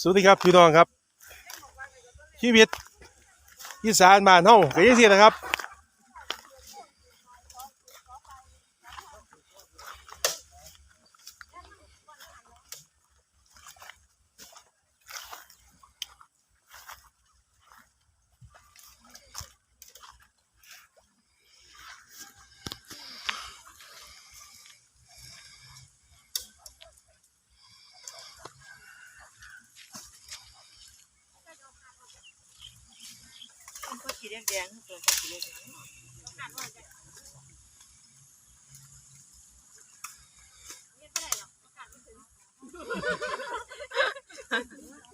สวัสดีครับพี่น้องครับชีวิตอีสานบ้านเฮาก็ยังซี่นะครับ สีแดงๆตัวก็สีแดง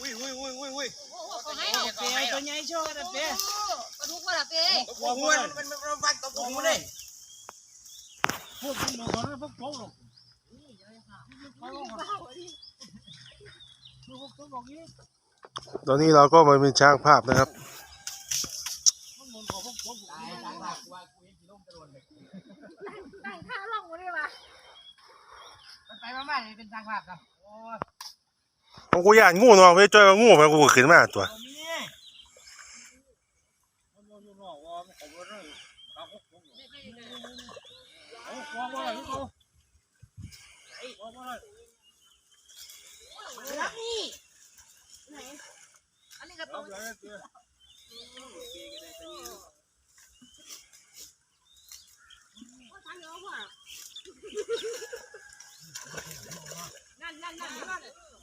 อุ้ยอุ้ยอุ้ยอุ้ยอุ้ยๆเปียตัวใหญ่โชว์นะเปียปลาดุกว่าละเป้ตกหัวมันมันมันฟันตกหัวเลยพวกคุณบอกว่าพวกโป๊ะหรอกพวกโป๊ะบอกนี้ตอนนี้เราก็มาเป็นช่างภาพนะครับพวกมันบอกพวกโป๊ะบอกนี้ตั้งท่าล่องมาได้ปะมันไปมาๆเป็นทางภาพครับโอ้ ยผมกูย่านงูเนาะไปจ้อยว่างูมันกูก็ขึ้นมาตัวตรงนี้มันอยู่น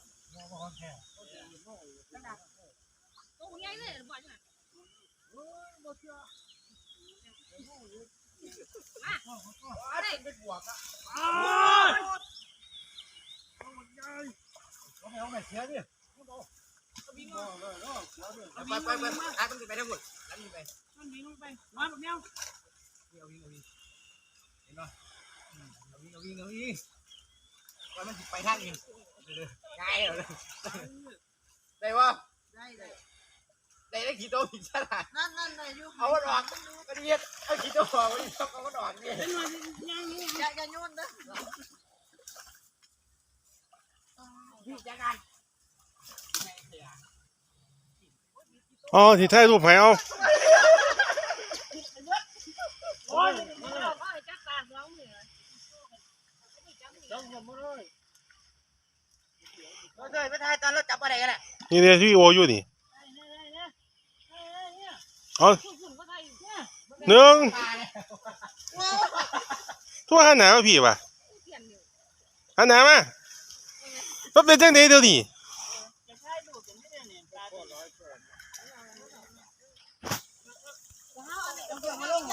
อกว่ามันขบวนเลยเอาพวกโป๊ะเอาควงมาเลยเขาควงมาเลยนี่ไหนอันนี้กระเอาตุ้นเลยเปียทางเดียวว่ะนั่นนั่นนั่นนั่นมองแค่ตัวใหญ่เลยบ่อยน่ะมาได้เป็นบวกอะเอาไปเอาไปเสียดิไปไปไปอะต้องไปทั้งหมดแล้วมีไปมันวิ่งลงไปมาแบบเนี้ยเอาวิ่งเอาวิ่งเห็นป่ะเอาวิ่งเอาวิ่งเอาวิ่งว่ามันไปทางอื่นง่ายเลยได้ป่ะได้ได้ได้ได้กี่โต๊ะกี่ชาตินั่นนั่นได้ยู่เอาวันออกก็ดีเอากี่โต๊ะวันนี้เอาวันออกนี่ อย่าอย่าโยนนะพี่จัดการอ๋อที่ถ่ายรูปให้เอาโอ้ยเราก็จักตาเราเหมือน นี่เนี่ยที่โออยู่นี่เอาฝุ่นก็ไทยอหนึ่งทั่วหันหนามาพี่ป่ะหันหนามามันเป็นจังไดเดี๋ยวนี้จะใช้ดูกันไม่ได้เนี่ยตาตัวร้อยเกินว้าวอันนี้ ต้องเจอมาลง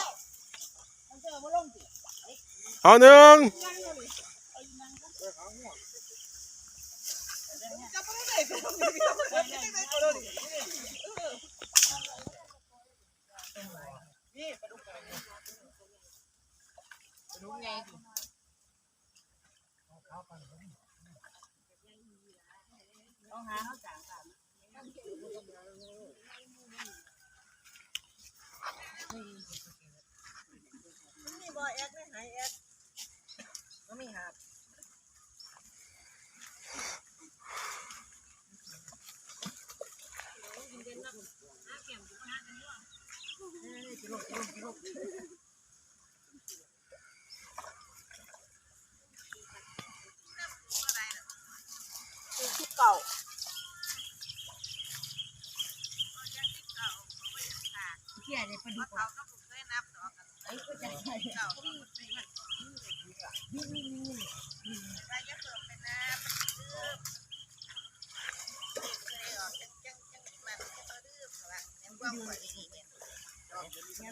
ต้องเจอมาลงสิ เอาหนึ่ง จะไม่ได้จะไม่ได้จะไม่ได้นี่ปลาดุกอะไรเนี่ยปลาดุกไงต้องหาเขาจ่างกันนี่บอแอดไม่หายแอดก็มีครับ เที่ยเนี่ยปลาดุกไอ้ก็จะใส่เก่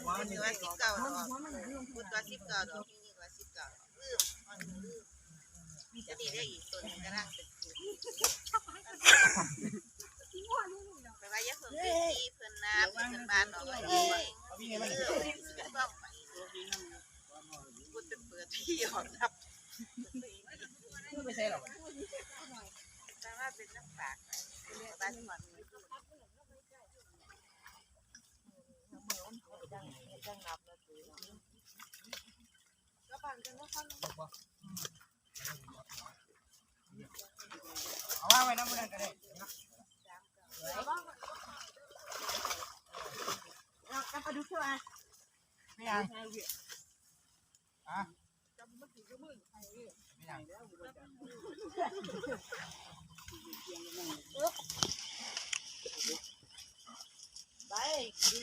ว่าสิบเก้าดอกพูดว่าสิบเก้าดอกที่นี่ว่าสิบเก้าลืมมันลืมมีจะดีได้อีกตัวนึงกำลังเป็นไป ว่าอย่าเพิ่งไปที่เพิ่นนะเพิ่นบ้านออกมาเองว่าเพิ่งให้มันเออต้องไปกูจะเปิดที่ออกรับไม่ใช่หรอกแต่ว่าเป็นน้ำปากบ้านหมดจังนับแล้วคือก็บ้านกันว่าเขาเอาว่าไว้น้ำมันกันเลย เราจะไปดูเท่าไหร่ไม่ยังอะไม่ยังไปด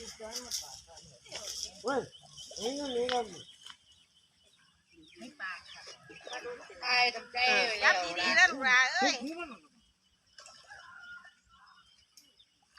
ูจ้อนมาปากกันไม่ปากค่ะไอ้ตั้งใจยับดีๆนะลูกหลานเอ้ย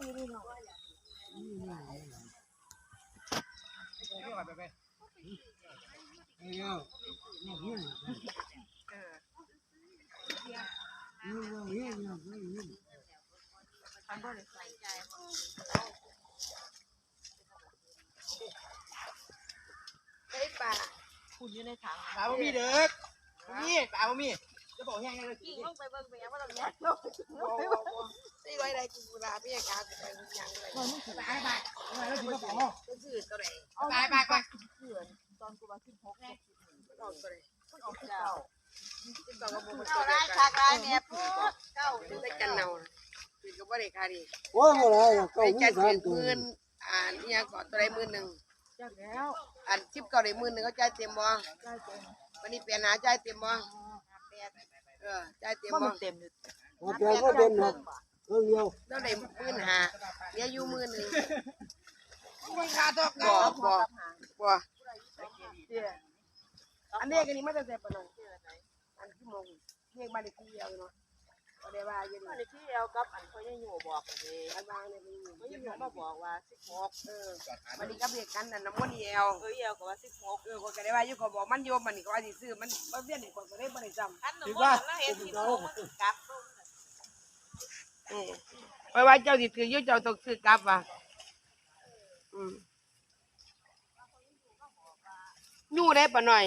อยู่นี่ไปไปไอ้ป่าคุณ อยู่ในถังปลาบ่มีเด็กนี่ปลาบ่มีจะบอกแห้งเลยกิ่งลงไปเบิ่งไปยังว่าเราเนี้ยนี่ไว้ไรกูลาพี่กากูไปยังเลยไปไปไปแล้วถึงกระป๋องก็ซื้อตัวไหนไปไปไปตอนกูมาขึ้นพกแน่ออกตัวไหนออกเจ้าเจ้าก็บอกเจ้าได้คากายเนี่ยปุ๊บเจ้าถึงได้กันเนาคือก็บ่ได้คาดีโอ้ยบ่ได้เก้าหมื่นดสามหมื่นอ่านเนี่ยก่อนตัวใดหมื่นหนึ่ง จักแล้วอันชิปเก่าได้หมื่นหนึ่งเขาจ่ายเต็มบ่ได้เต็มวันนี้เปลี่ยนหาจ่ายเต็มบ่เออจ่ายเต็มบ่บ่มันเต็มอยู่เอาแต่ก็เป็นหรอกเรื่องเดียวแล้วได้หมื่นหาเนี่ยอยู่หมื่นหนึ่งมึงขาดตัวบ่บ่บ่อันนี้กันนี่มันจะเสร็จปะน้องอันที่มงเรียกบ้านเลขที่เอาเนาะ ก็ได้ว่าอยู่อันนี่นี้ที่เอากับอันเขายังอยู่บอกเลยอันวางเนี่ยมันเขายังอยู่มาบอกว่า16เออวันนี้ก็เรียกกันนั่นน้ำมันเอวเอ้ยเอาก็ว่า16เออคนก็ได้ว่าอยู่ก็บอกมันโยมมันนี่ก็ว่าสิซื้อมันบ่เวียนนี่คนก็ได้บ่ได้จำ อันนั้นบ่ละเห็นที่เขากลับเออไว้ว่าเจ้าสิถืออยู่เจ้าต้องซื้อกลับว่ะอืมอยู่ได้ปะหน่อย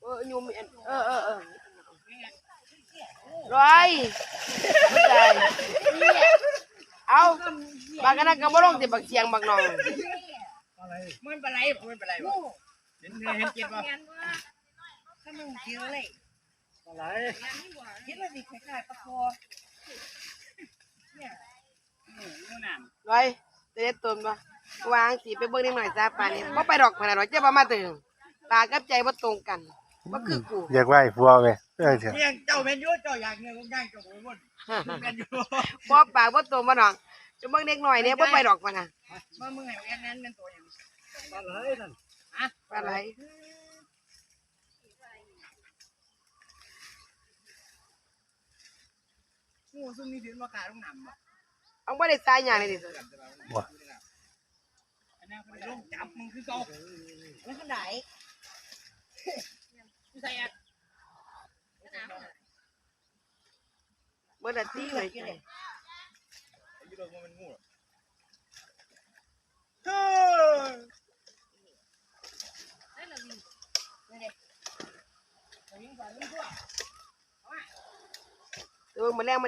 เอออยู่มีอันเออเออเออ ร้อยไม่ได้เอาบางกันนั้นก็บ่ลงสิบักเสียงบักน้องมันเป็นไรมันเป็นไรวะเห็นเห็นเจ็บป่ะอะไรร้อยจะได้ตุนบ่วางสีไปเบิ่งนิดหน่อยจ้าป่านนี้บ่ไปดอกขนาดว่าเจ้าบ่มาถึงตากับใจบ่ตรงกันบ่คือกูอยากไหว้ผัวไหม เออเถอะเลี้ยงเจ้าเป็นยุ่เจ้าอยากเงี้ยผมย่างเจ้าผมหมดเป็นอยู่บ่ปากบ่ตรงบ่น้องจะเบิ่งเด็กหน่อยเนี่ยบ่ไปดอกพะน่ะว่ามึงไงแอนนั้นเป็นตัวอย่างอะไรนั่นปลาไหลงูซึ่งมีถึงราคาต้องนำอะเอาบ่ได้ตายหยังเลยดิอันนั้นเป็นลงจับมึงคือเก่าแล้วขนาดใส่อะ บ่ได้ตีเลยยุโรปมันงูเฮ้ยเออมื้อแรง